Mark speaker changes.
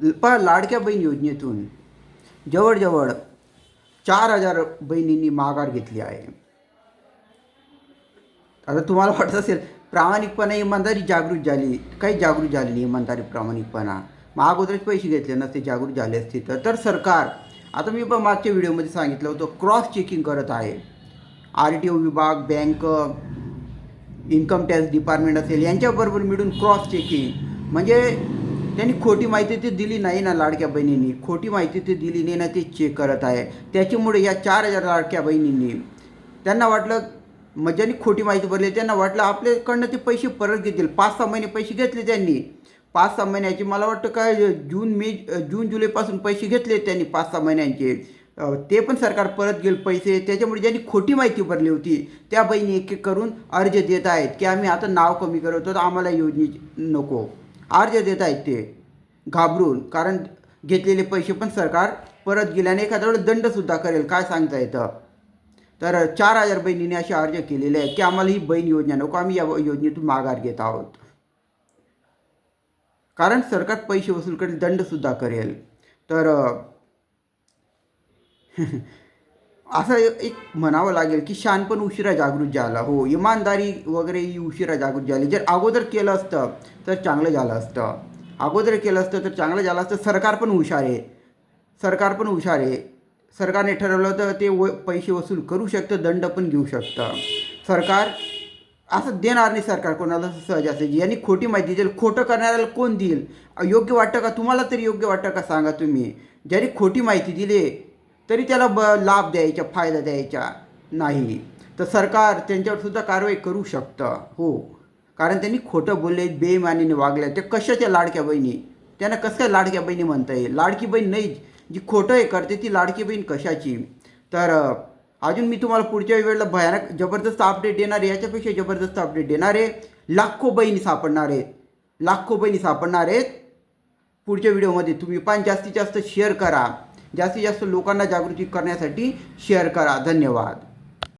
Speaker 1: पहा लाडक्या बहीण योजनेतून जवळजवळ चार हजार बहिणींनी माघार घेतली आहे. आता तुम्हाला वाटत असेल प्रामाणिकपणा इमानदारी जागृत झाली. काही जागृत झाली नाही इमानदारी प्रामाणिकपणा. मग अगोदरच पैसे घेतले नसते जागृत झाले असते तर. तर सरकार आता मी पण मागच्या व्हिडिओमध्ये सांगितलं होतं क्रॉस चेकिंग करत आहे. आर टी ओ विभाग बँक इन्कम टॅक्स डिपार्टमेंट असेल यांच्याबरोबर मिळून क्रॉस चेकिंग. म्हणजे त्यांनी खोटी माहिती ती दिली नाही ना लाडक्या बहिणींनी. खोटी माहिती ते दिली नाही ना ते चेक करत आहे. त्याच्यामुळे या चार हजार लाडक्या बहिणींनी त्यांना वाटलं मग ज्यांनी खोटी माहिती भरली त्यांना वाटलं आपल्याकडनं ते पैसे परत घेतील. पाच सहा महिने पैसे घेतले त्यांनी. पाच सहा महिन्याचे मला वाटतं काय जून मे जून जुलैपासून पैसे घेतले त्यांनी पाच सहा महिन्यांचे. ते पण सरकार परत गेल पैसे. त्याच्यामुळे ज्यांनी खोटी माहिती भरली होती त्या बहिणी एक एक करून अर्ज देत आहेत की आम्ही आता नाव कमी करतो तर आम्हाला योजनेची नको. अर्ज देत आहेत ते. घाबरून. कारण घेतलेले पैसे पण सरकार परत गेल्याने एखाद्या वेळेस दंडसुद्धा करेल. काय सांगता येतं? तर चार हजार बहिणींनी असे अर्ज केलेले आहे की आम्हाला ही बहीण योजना नको. आम्ही या योजनेतून माघार घेत आहोत. कारण सरकार पैसे वसूल करेल दंडसुद्धा करेल. तर असं एक म्हणावं लागेल की शान पण उशिरा जागृत झाला. हो इमानदारी वगैरे ही उशिरा जागृत झाली. जर अगोदर केलं असतं तर चांगलं झालं असतं. अगोदर केलं असतं तर चांगलं झालं असतं. सरकार पण हुशार आहे. सरकार पण हुशार आहे. सरकारने ठरवलं तर ते व पैसे वसूल करू शकतं दंड पण घेऊ शकतं. सरकार असं देणार नाही सरकार कोणाला सहज असेल. यांनी खोटी माहिती देईल खोटं करणाऱ्याला कोण देईल? योग्य वाटतं का? तुम्हाला तरी योग्य वाटतं का? सांगा तुम्ही. ज्यांनी खोटी माहिती दिली तरी त्याला ब लाभ द्यायचा फायदा द्यायचा नाही. तर सरकार त्यांच्यावर सुद्धा कारवाई करू शकतं. हो. कारण त्यांनी खोटं बोलले बेमानीने वागल्या ते कशाच्या लाडक्या बहिणी? त्यांना कसं काय लाडक्या बहिणी म्हणता येईल? लाडकी बहीण नाही. जी खोटं हे करते ती लाडकी बहीण कशाची? तर अजून मी तुम्हाला पुढच्या वेळेला भयानक जबरदस्त अपडेट देणार आहे. याच्यापेक्षा जबरदस्त अपडेट देणार आहे. लाखो बहिणी सापडणार आहेत. लाखो बहिणी सापडणार आहेत. पुढच्या व्हिडिओमध्ये तुम्ही पण जास्तीत जास्त शेअर करा. जास्तीत जास्त लोकांना जागृती करण्यासाठी शेअर करा. धन्यवाद.